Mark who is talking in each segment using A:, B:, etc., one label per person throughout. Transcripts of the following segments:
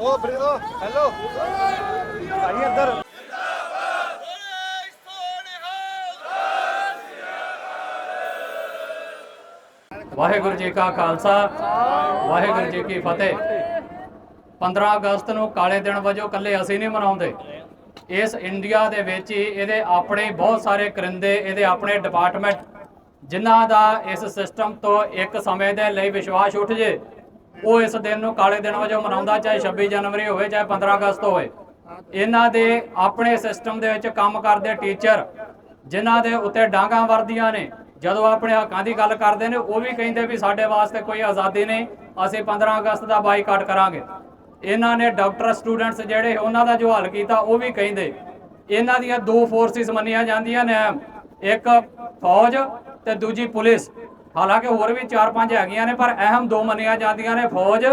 A: ਉਹ ਬ੍ਰਿਓ ਹੈਲੋ ਆਈ ਅੰਦਰ
B: ਵਾਹਿਗੁਰੂ ਜੀ ਕਾ ਖਾਲਸਾ, ਵਾਹਿਗੁਰੂ ਜੀ ਕੀ ਫਤਿਹ। 15 ਅਗਸਤ ਨੂੰ ਕਾਲੇ ਦਿਨ ਵਜੋਂ ਇਕੱਲੇ ਅਸੀਂ ਨਹੀਂ ਮਨਾਉਂਦੇ। ਇਸ ਇੰਡੀਆ ਦੇ ਵਿੱਚ ਹੀ ਇਹਦੇ ਆਪਣੇ ਬਹੁਤ ਸਾਰੇ ਕਰਿੰਦੇ, ਇਹਦੇ ਆਪਣੇ ਡਿਪਾਰਟਮੈਂਟ ਜਿਨ੍ਹਾਂ ਦਾ ਇਸ ਸਿਸਟਮ ਤੋਂ ਇੱਕ ਸਮੇਂ ਦੇ ਲਈ ਵਿਸ਼ਵਾਸ ਉੱਠ ਜੇ। ਉਹ ਇਸ ਦਿਨ ਨੂੰ ਕਾਲੇ ਦਿਨ ਵਜੋਂ ਮਨਾਉਂਦਾ, ਚਾਹੇ 26 ਜਨਵਰੀ ਹੋਵੇ, ਚਾਹੇ 15 ਅਗਸਤ ਹੋਵੇ। ਇਹਨਾਂ ਦੇ ਆਪਣੇ ਸਿਸਟਮ ਦੇ ਵਿੱਚ ਕੰਮ ਕਰਦੇ ਟੀਚਰ ਜਿਨ੍ਹਾਂ ਦੇ ਉੱਤੇ ਡਾਂਗਾਂ ਵਰਦੀਆਂ ਨੇ। ਜਦੋਂ ਆਪਣੇ ਹੱਕਾਂ ਦੀ ਗੱਲ ਕਰਦੇ ਨੇ, ਉਹ ਵੀ ਕਹਿੰਦੇ ਵੀ ਸਾਡੇ ਵਾਸਤੇ ਕੋਈ ਆਜ਼ਾਦੀ ਨਹੀਂ, ਅਸੀਂ 15 ਅਗਸਤ ਦਾ ਬਾਈਕਾਟ ਕਰਾਂਗੇ। ਇਹਨਾਂ ਨੇ ਡਾਕਟਰ ਸਟੂਡੈਂਟਸ ਜਿਹੜੇ, ਉਹਨਾਂ ਦਾ ਜੋ ਹੱਲ ਕੀਤਾ, ਉਹ ਵੀ ਕਹਿੰਦੇ। ਇਹਨਾਂ ਦੀਆਂ ਦੋ ਫੋਰਸਿਸ ਮੰਨੀਆਂ ਜਾਂਦੀਆਂ ਨੇ। ਇੱਕ ਫੌਜ ਤੇ ਦੂਜੀ ਪੁਲਿਸ। ਹਾਲਾਂਕਿ ਹੋਰ ਵੀ 4-5 ਹੈਗੀਆਂ ਨੇ, ਪਰ ਅਹਿਮ ਦੋ ਮੰਨੀਆਂ ਜਾਂਦੀਆਂ ਨੇ, ਫੌਜ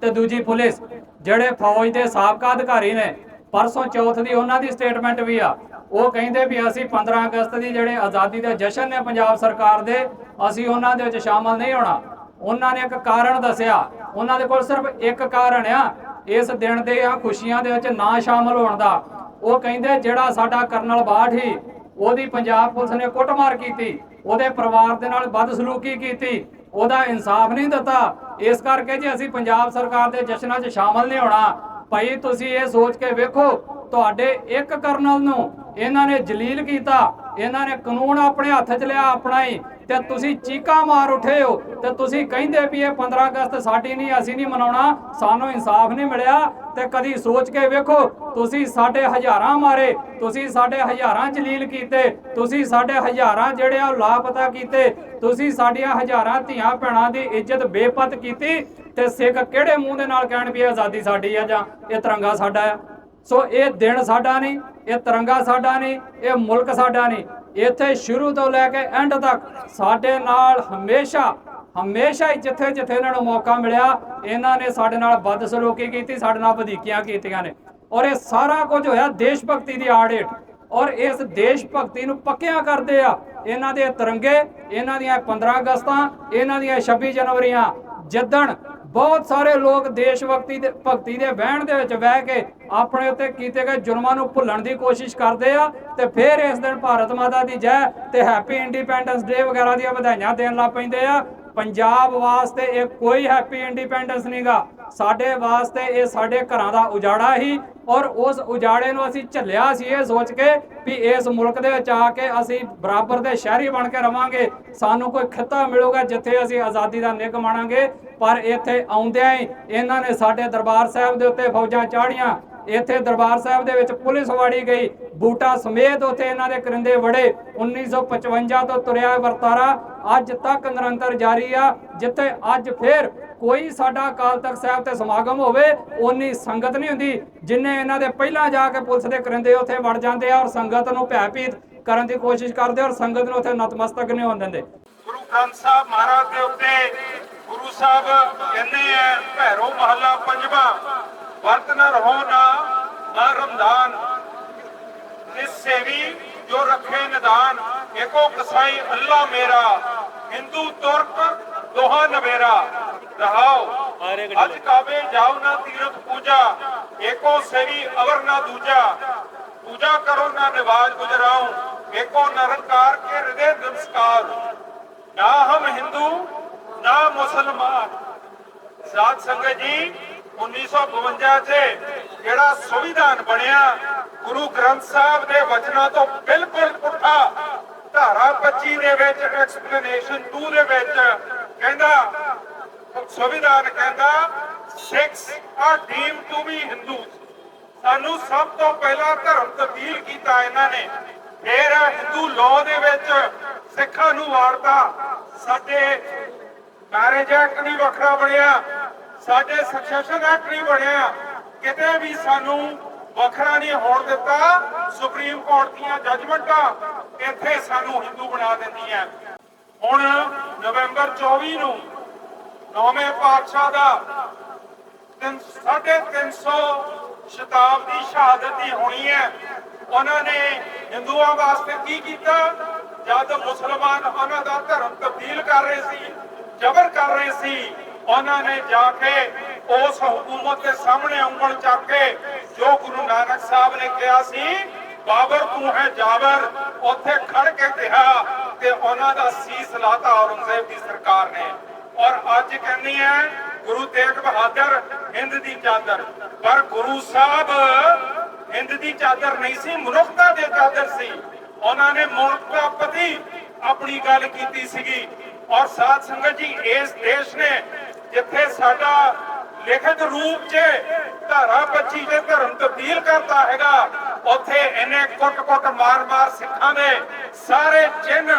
B: ਤੇ ਦੂਜੀ ਪੁਲਿਸ, ਜਿਹੜੇ ਫੌਜ ਦੇ ਸਾਬਕਾ ਅਧਿਕਾਰੀ ਨੇ। ਪਰਸੋਂ ਚੌਥ ਦੀ ਉਹਨਾਂ ਦੀ ਸਟੇਟਮੈਂਟ ਵੀ ਆ। ਉਹ ਕਹਿੰਦੇ ਵੀ ਅਸੀਂ 15 ਅਗਸਤ ਦੀ ਜਿਹੜੇ ਆਜ਼ਾਦੀ ਦੇ ਜਸ਼ਨ ਨੇ ਪੰਜਾਬ ਸਰਕਾਰ ਦੇ, ਅਸੀਂ ਉਹਨਾਂ ਦੇ ਵਿੱਚ ਸ਼ਾਮਲ ਨਹੀਂ ਹੋਣਾ। ਉਹਨਾਂ ਨੇ ਇੱਕ ਕਾਰਨ ਦੱਸਿਆ। ਉਹਨਾਂ ਦੇ ਕੋਲ ਸਿਰਫ ਇੱਕ ਕਾਰਨ ਆ, ਇਸ ਦਿਨ ਦੇ ਆ ਖੁਸ਼ੀਆਂ ਦੇ ਵਿੱਚ ਨਾ ਸ਼ਾਮਲ ਹੋਣ ਦਾ। ਉਹ ਕਹਿੰਦੇ ਜਿਹੜਾ ਸਾਡਾ ਕਰਨਲ ਬਾਠ ਹੀ ਉਹਦੀ ਪੰਜਾਬ ਪੁਲਿਸ ਨੇ ਕੁੱਟਮਾਰ ਕੀਤੀ, ਉਹਦੇ ਪਰਿਵਾਰ ਦੇ ਨਾਲ ਬਦਸਲੂਕੀ ਕੀਤੀ, ਉਹਦਾ ਇਨਸਾਫ ਨਹੀਂ ਦਿੱਤਾ। ਇਸ ਕਰਕੇ ਜੀ ਅਸੀਂ ਪੰਜਾਬ ਸਰਕਾਰ ਦੇ ਜਸ਼ਨਾਂ 'ਚ ਸ਼ਾਮਲ ਨਹੀਂ ਹੋਣਾ, ਭਾਈ ਤੁਸੀਂ ਇਹ ਸੋਚ ਕੇ ਵੇਖੋ ਤੁਹਾਡੇ ਇੱਕ ਕਰਨਲ ਨੂੰ ਇਹਨਾਂ ਨੇ ਜਲੀਲ ਕੀਤਾ, ਇਹਨਾਂ ਨੇ ਕਾਨੂੰਨ ਆਪਣੇ ਹੱਥ 'ਚ ਲਿਆ ਆਪਣਾ ਹੀ ਤੇ ਤੁਸੀਂ ਚੀਕਾਂ ਮਾਰ ਉਠੇ ਹੋ ਤੇ ਤੁਸੀਂ ਕਹਿੰਦੇ ਵੀ ਇਹ 15 ਅਗਸਤ ਸਾਡੀ ਨਹੀਂ, ਅਸੀਂ ਨਹੀਂ ਮਨਾਉਣਾ, ਸਾਨੂੰ ਇਨਸਾਫ ਨਹੀਂ ਮਿਲਿਆ ਤੇ ਕਦੀ ਸੋਚ ਕੇ ਵੇਖੋ, ਤੁਸੀਂ ਸਾਡੇ ਹਜ਼ਾਰਾਂ ਮਾਰੇ, ਤੁਸੀਂ ਸਾਡੇ ਹਜ਼ਾਰਾਂ ਜਲੀਲ ਕੀਤੇ, ਤੁਸੀਂ ਸਾਡੇ ਹਜ਼ਾਰਾਂ ਜਿਹੜੇ ਆ ਲਾਪਤਾ ਕੀਤੇ, ਤੁਸੀਂ ਸਾਡੀਆਂ ਹਜ਼ਾਰਾਂ ਧੀਆਂ ਭੈਣਾਂ ਦੀ ਇੱਜ਼ਤ ਬੇਪਤ ਕੀਤੀ ਤੇ ਸਿੱਖ ਕਿਹੜੇ ਮੂੰਹ ਦੇ ਨਾਲ ਕਹਿਣ ਵੀ ਇਹ ਆਜ਼ਾਦੀ ਸਾਡੀ ਆ ਜਾਂ ਇਹ ਤਿਰੰਗਾ ਸਾਡਾ ਆ? ਸੋ ਇਹ ਦਿਨ ਸਾਡਾ ਨਹੀਂ, ਇਹ ਤਿਰੰਗਾ ਸਾਡਾ ਨਹੀਂ, ਇਹ ਮੁਲਕ ਸਾਡਾ ਨਹੀਂ। ਇੱਥੇ ਸ਼ੁਰੂ ਤੋਂ ਲੈ ਕੇ ਐਂਡ ਤੱਕ ਸਾਡੇ ਨਾਲ ਹਮੇਸ਼ਾ ਹਮੇਸ਼ਾ ਹੀ ਜਿੱਥੇ ਜਿੱਥੇ ਇਹਨਾਂ ਨੂੰ ਮੌਕਾ ਮਿਲਿਆ, ਇਹਨਾਂ ਨੇ ਸਾਡੇ ਨਾਲ ਬਦਸਲੂਕੀ ਕੀਤੀ, ਸਾਡੇ ਨਾਲ ਵਧੀਕੀਆਂ ਕੀਤੀਆਂ ਨੇ। ਔਰ ਇਹ ਸਾਰਾ ਕੁਝ ਹੋਇਆ ਦੇਸ਼ ਭਗਤੀ ਦੀ ਆੜ ਹੇਠ। ਔਰ ਇਸ ਦੇਸ਼ ਭਗਤੀ ਨੂੰ ਪੱਕਿਆਂ ਕਰਦੇ ਆ ਇਹਨਾਂ ਦੇ ਤਿਰੰਗੇ, ਇਹਨਾਂ ਦੀਆਂ 15 ਅਗਸਤਾਂ, ਇਹਨਾਂ ਦੀਆਂ 26 ਜਨਵਰੀਆਂ, ਜਿੱਦਣ ਬਹੁਤ ਸਾਰੇ ਲੋਕ ਦੇਸ਼ ਭਗਤੀ ਦੇ ਭਗਤੀ ਦੇ ਵਹਿਣ ਦੇ ਵਿੱਚ ਬਹਿ ਕੇ ਆਪਣੇ ਉੱਤੇ ਕੀਤੇ ਗਏ ਜ਼ੁਰਮਾਂ ਨੂੰ ਭੁੱਲਣ ਦੀ ਕੋਸ਼ਿਸ਼ ਕਰਦੇ ਆ ਤੇ ਫਿਰ ਇਸ ਦਿਨ ਭਾਰਤ ਮਾਤਾ ਦੀ ਜੈ ਤੇ ਹੈਪੀ ਇੰਡੀਪੈਂਡੈਂਸ ਡੇ ਵਗੈਰਾ ਦੀਆਂ ਵਧਾਈਆਂ ਦੇਣ ਲੱਗ ਪੈਂਦੇ ਆ। ਪੰਜਾਬ ਵਾਸਤੇ ਇਹ ਕੋਈ ਹੈਪੀ ਇੰਡੀਪੈਂਡੈਂਸ ਨਹੀਂਗਾ ਸਾਡੇ ਵਾਸਤੇ ਇਹ ਸਾਡੇ ਘਰਾਂ ਦਾ ਉਜਾੜਾ ਹੀ ਔਰ ਉਸ ਉਜਾੜੇ ਨੂੰ ਅਸੀਂ ਝੱਲਿਆ ਸੀ ਇਹ ਸੋਚ ਕੇ ਵੀ ਇਸ ਮੁਲਕ ਦੇ ਵਿੱਚ ਆ ਕੇ ਅਸੀਂ ਬਰਾਬਰ ਦੇ ਸ਼ਹਿਰੀ ਬਣ ਕੇ ਰਵਾਂਗੇ। ਸਾਨੂੰ ਕੋਈ ਖਿੱਤਾ ਮਿਲੂਗਾ ਜਿੱਥੇ ਅਸੀਂ ਆਜ਼ਾਦੀ ਦਾ ਨਿੱਘ ਮਾਣਾਂਗੇ। ਪਰ ਇੱਥੇ ਆਉਂਦਿਆਂ ਹੀ ਇਹਨਾਂ ਨੇ ਸਾਡੇ ਦਰਬਾਰ ਸਾਹਿਬ ਦੇ ਉੱਤੇ ਫੌਜਾਂ ਚਾੜੀਆਂ ਇੱਥੇ ਦਰਬਾਰ ਸਾਹਿਬ ਦੇ ਵਿੱਚ ਪੁਲਿਸ ਵਾੜੀ ਗਈ। ਬੂਟਾ ਸਮੇਤ ਉੱਥੇ ਇਹਨਾਂ ਦੇ ਕਰਿੰਦੇ ਵੜੇ। 1955 ਤੋਂ ਤੁਰਿਆ ਵਰਤਾਰਾ ਅੱਜ ਤੱਕ ਨਿਰੰਤਰ ਜਾਰੀ ਆ, ਜਿੱਥੇ ਅੱਜ ਫੇਰ ਕੋਈ ਸਾਡਾ ਅਕਾਲ ਤਖਤ ਸਾਹਿਬ ਤੇ ਸਮਾਗਮ ਹੋਵੇ, ਓਨੀ ਸੰਗਤ ਨਹੀਂ ਹੁੰਦੀ, ਜਿੰਨੇ ਇਹਨਾਂ ਦੇ ਪਹਿਲਾਂ ਜਾ ਕੇ ਪੁਲਿਸ ਦੇ ਕਰਿੰਦੇ ਉੱਥੇ ਵੜ ਜਾਂਦੇ ਆ ਔਰ ਸੰਗਤ ਨੂੰ ਭੈਭੀਤ ਕਰਨ ਦੀ ਕੋਸ਼ਿਸ਼ ਕਰਦੇ ਔਰ ਸੰਗਤ ਨੂੰ ਉੱਥੇ ਨਤਮਸਤਕ ਨਹੀਂ ਹੋਣ ਦਿੰਦੇ।
C: ਗੁਰੂ ਗ੍ਰੰਥ ਸਾਹਿਬ ਮਹਾਰਾਜ ਦੇ ਉੱਤੇ ਗੁਰੂ ਸਾਹਿਬ ਕਹਿੰਦੇ ਆ, ਭੈਰੋ ਮਹੱਲਾ ਪੰਜਵਾਂ, ਵਰਤ ਨ ਰਹੋ ਨਾ ਰਮਦਾਨ ਇਸ ਸੇਵੀ ਜੋ ਰੱਖੇ ਨਿਦਾਨ ਏਕੋ ਕਸਾਈ ਅੱਲਾ ਮੇਰਾ ਹਿੰਦੂ ਤੁਰਕ ਦੋਹਾ ਨਵੇਰਾ। ਰਹਾਓ ਅੱਜ ਕਾਬੇ ਜਾਓ ਨਾ ਤੀਰਥ ਪੂਜਾ ਏਕੋ ਸੇਵੀ ਅਵਰ ਨਾ ਦੂਜਾ। ਪੂਜਾ ਕਰੋ ਨਾ ਨਿਵਾਜ ਗੁਜਰਾਉ ਏਕੋ ਨਰਨਕਾਰ ਕੇ ਹਿਰਦੇ ਨਮਸਕਾਰ। ਨਾ ਹਮ ਹਿੰਦੂ ਨਾ ਮੁਸਲਮਾਨ। ਸਾਧ ਸੰਗਤ ਜੀ 1952 ਚ ਜਿਹੜਾ ਸੰਵਿਧਾਨ ਬਣਿਆ ਗੁਰੂ ਗ੍ਰੰਥ ਸਾਹਿਬ ਦੇ ਵਚਨਾਂ ਤੋਂ ਬਿਲਕੁਲ ਪੁੱਠਾ ਧਾਰਾ 25 ਦੇ ਵਿੱਚ ਐਕਸਪਲੇਨੇਸ਼ਨ 2 ਦੇ ਵਿੱਚ ਕਹਿੰਦਾ, ਸੰਵਿਧਾਨ ਕਹਿੰਦਾ six are deem to be Hindus ਸਾਨੂੰ ਸਭ ਤੋਂ ਪਹਿਲਾਂ ਧਰਮ ਤਬਦੀਲ ਕੀਤਾ ਇਹਨਾਂ ਨੇ। ਫਿਰ ਹਿੰਦੂ ਲਾਅ ਦੇ ਵਿੱਚ ਸਿੱਖਾਂ ਨੂੰ ਵਾਰਤਾ। ਸਾਡੇ ਮੈਰਿਜ ਐਕਟ ਨਹੀਂ ਵੱਖਰਾ ਬਣਿਆ। ਸਾਡੇ ਸਕਸੈਸ਼ਨ ਐਕਟ ਨਹੀਂ ਬਣਿਆ। ਕਿਤੇ ਵੀ ਸਾਨੂੰ ਵੱਖਰਾ ਨਹੀਂ ਹੋਣ ਦਿੱਤਾ। ਸੁਪਰੀਮ ਕੋਰਟ ਦੀਆਂ ਜੱਜਮੈਂਟਾਂ ਇੱਥੇ ਸਾਨੂੰ ਹਿੰਦੂ ਬਣਾ ਦਿੰਦੀਆਂ। ਹੁਣ ਨਵੰਬਰ 24 ਨੂੰ ਨੌਵੇਂ ਪਾਤਸ਼ਾਹ ਦਾ 350 ਸ਼ਤਾਬਦੀ ਸ਼ਹਾਦਤ ਦੀ ਹੋਣੀ ਹੈ। ਉਹਨਾਂ ਨੇ ਹਿੰਦੂਆਂ ਵਾਸਤੇ ਕੀ ਕੀਤਾ? ਜਦ ਮੁਸਲਮਾਨ ਉਹਨਾਂ ਦਾ ਧਰਮ ਤਬਦੀਲ ਕਰ ਰਹੇ ਸੀ, ਜ਼ਬਰ ਕਰ ਰਹੇ ਸੀ, ਉਹਨਾਂ ਨੇ ਜਾ ਕੇ ਉਸ ਹਕੂਮਤ ਦੇ ਸਾਹਮਣੇ ਉਂਗਲ ਚੱਕ ਕੇ ਜੋ ਗੁਰੂ ਨਾਨਕ ਸਾਹਿਬ ਨੇ ਕਿਹਾ ਸੀ, ਬਾਬਰ ਤੂੰ ਹੈ ਜਾਬਰ, ਉੱਥੇ ਖੜ ਕੇ ਕਿਹਾ ਤੇ ਉਹਨਾਂ ਦਾ ਸੀਸ ਲਾਤਾ ਔਰੰਗਜ਼ੇਬ ਦੀ ਸਰਕਾਰ ਨੇ। ਔਰ ਅੱਜ ਕਹਿੰਦੀ ਹੈ, ਗੁਰੂ ਤੇਗ ਬਹਾਦਰ ਹਿੰਦ ਦੀ ਚਾਦਰ। ਪਰ ਗੁਰੂ ਸਾਹਿਬ ਹਿੰਦ ਦੀ ਚਾਦਰ ਨਹੀਂ ਸੀ, ਮਨੁੱਖਤਾ ਦੀ ਚਾਦਰ ਸੀ। ਉਹਨਾਂ ਨੇ ਮਨੁੱਖਤਾ ਪ੍ਰਤੀ ਆਪਣੀ ਗੱਲ ਕੀਤੀ ਸੀਗੀ। ਔਰ ਸਾਧ ਸੰਗਤ ਜੀ, ਇਸ ਦੇਸ਼ ਨੇ ਜਿੱਥੇ ਸਾਡਾ ਲਿਖਤ ਰੂਪ 'ਚ ਧਾਰਾ 25 ਦੇ ਧਰਮ ਤਬਦੀਲ ਕਰਤਾ ਹੈਗਾ। ਉੱਥੇ ਇਹਨੇ ਕੁੱਟ-ਕੁੱਟ, ਮਾਰ-ਮਾਰ ਸਿੱਖਾਂ ਦੇ ਸਾਰੇ ਚਿੰਨ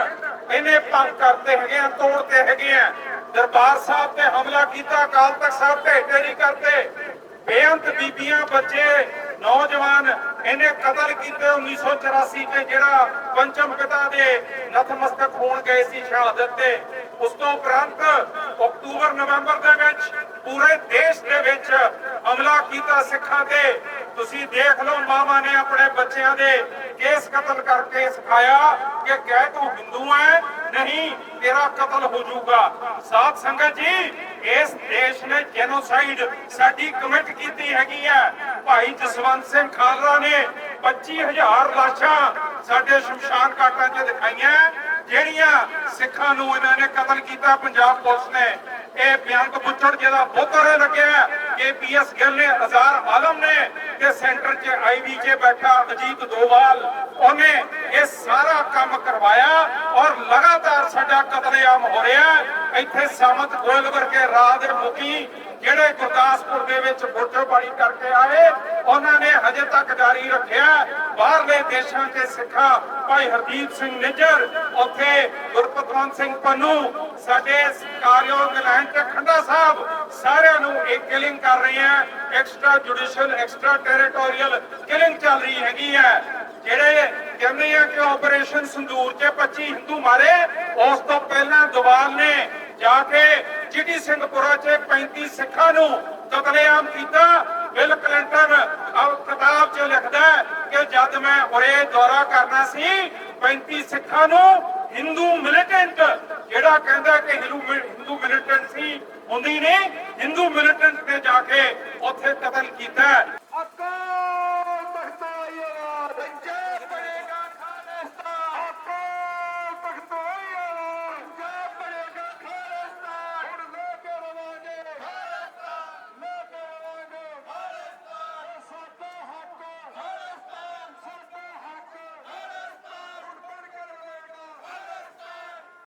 C: ਇਹਨੇ ਭੰਗ ਕਰਤੇ ਹੈਗੇ ਆ ਤੋੜਤੇ ਹੈਗੇ ਆ। ਦਰਬਾਰ ਸਾਹਿਬ ਤੇ ਹਮਲਾ ਕੀਤਾ, ਅਕਾਲ ਤਖਤ ਸਾਹਿਬ ਤੇ ਢੇਰੀ ਨਹੀਂ ਬੇਅੰਤ ਬੀਬੀਆਂ, ਬੱਚੇ, ਨੌਜਵਾਨ ਇਹਨੇ ਕਤਲ ਕੀਤੇ 1984 ਤੇ ਜਿਹੜਾ ਪੰਚਮ ਪਿਤਾ ਦੇ ਨਤਮਸਤਕ ਹੋਣ ਗਏ ਸੀ ਸ਼ਹਾਦਤ ਤੇ। ਉਸ ਤੋਂ ਉਪਰੰਤ ਅਕਤੂਬਰ, ਨਵੰਬਰ ਦੇ ਵਿੱਚ ਪੂਰੇ ਦੇਸ਼ ਦੇ ਵਿੱਚ ਹਮਲਾ ਕੀਤਾ ਸਿੱਖਾਂ ਤੇ। ਤੁਸੀਂ ਦੇਖ ਲਓ ਮਾਵਾਂ ਨੇ ਆਪਣੇ ਬੱਚਿਆਂ ਦੇ ਕੇਸ ਕਤਲ ਕਰਕੇ ਸਿਖਾਇਆ ਕਿ ਕਹਿ ਤੂੰ ਹਿੰਦੂ ਹੈ ਨਹੀਂ, ਤੇਰਾ ਕਤਲ ਹੋ ਜਾਊਗਾ। ਸਾਧ ਸੰਗਤ ਜੀ, ਇਸ ਦੇਸ਼ ਨੇ ਜੈਨੋਸਾਈਡ ਸਾਡੀ ਕਮਿਟ ਕੀਤੀ ਹੈਗੀ ਹੈ ਭਾਈ ਜਸਵੰਤ ਸਿੰਘ ਖਾਲੜਾ ਨੇ 25000 ਲਾਸ਼ਾਂ ਸਾਡੇ ਸ਼ਮਸ਼ਾਨ ਘਾਟਾਂ 'ਚ ਦਿਖਾਈਆਂ। ਜਿਹੜੀਆਂ ਸਿੱਖਾਂ ਨੂੰ ਇਹਨਾਂ ਨੇ ਕਤਲ ਕੀਤਾ, ਪੰਜਾਬ ਪੁਲਿਸ ਨੇ, ਇਹ ਬਿਆੰਤ ਬੁੱਚੜ ਜਿਹਦਾ ਬੋਤਰੇ ਲੱਗਿਆ ਕਿ ਪੀਐਸ ਗਿੱਲ ਨੇ ਹਜ਼ਾਰ ਆਲਮ ਨੇ ਤੇ ਸੈਂਟਰ 'ਚ ਆਈਵੀ 'ਚ ਬੈਠਾ ਅਜੀਤ ਦੋਵਾਲ ਉਹਨੇ ਇਹ ਸਾਰਾ ਕੰਮ ਕਰਵਾਇਆ ਔਰ ਲਗਾਤਾਰ ਸਾਡਾ ਕਤਲੇਆਮ ਹੋ ਰਿਹਾ ਇੱਥੇ ਸਾਮਤ ਗੋਇਲ ਵਰਗੇ ਰਾਹ ਦੇ ਮੁਖੀ ਜਿਹੜੇ ਗੁਰਦਾਸਪੁਰ ਦੇ ਵਿੱਚ ਵੋਟਰਬਾੜੀ ਕਰਕੇ ਆਏ, ਉਹਨਾਂ ਨੇ ਹਜੇ ਤੱਕ ਜਾਰੀ ਰੱਖਿਆ ਬਾਹਰਲੇ ਦੇਸ਼ਾਂ ਚ ਸਿੱਖਾਂ, ਭਾਈ ਹਰਦੀਪ ਸਿੰਘ ਨਿੱਜਰ, ਉੱਥੇ ਗੁਰਪਤਵੰਤ ਸਿੰਘ ਪੰਨੂ, ਸਾਡੇ ਕਾਰਯੋਗ ਲੈਣ ਤੇ ਖੰਡਾ ਸਾਹਿਬ, ਸਾਰਿਆਂ ਨੂੰ ਇੱਕ ਕਿਲਿੰਗ ਕਰ ਰਹੇ ਆ extra judicial extra territorial killing ਚੱਲ ਰਹੀ ਹੈਗੀ ਹੈ। ਜਿਹੜੇ ਕਹਿੰਦੇ ਆ ਕਿ ਆਪਰੇਸ਼ਨ ਸੰਦੂਰ 'ਚ 25 ਹਿੰਦੂ ਮਾਰੇ, ਉਸ ਤੋਂ ਪਹਿਲਾਂ ਦਵਾਲ ਨੇ ਜਾ ਕੇ ਚਿੜੀ ਸਿੰਘਪੁਰਾ 'ਚ 35 ਸਿੱਖਾਂ ਨੂੰ ਕਤਲੇਆਮ ਕੀਤਾ। ਬਿਲ ਕਲਿੰਟਨ ਕਿਤਾਬ 'ਚ ਲਿਖਦਾ ਕਿ ਜਦ ਮੈਂ ਉਰੇ ਦੌਰਾ ਕਰਨਾ ਸੀ 35 ਸਿੱਖਾਂ ਨੂੰ ਹਿੰਦੂ ਮਿਲੀਟੈਂਟ ਜਿਹੜਾ ਕਹਿੰਦਾ ਕਿ ਹਿੰਦੂ ਮਿਲੀਟੈਂਟ ਸੀ ਹੁੰਦੀ ਨਹੀਂ ਹਿੰਦੂ ਮਿਲੀਟੈਂਟ ਨੇ ਜਾ ਕੇ ਉੱਥੇ ਕਤਲ ਕੀਤਾ।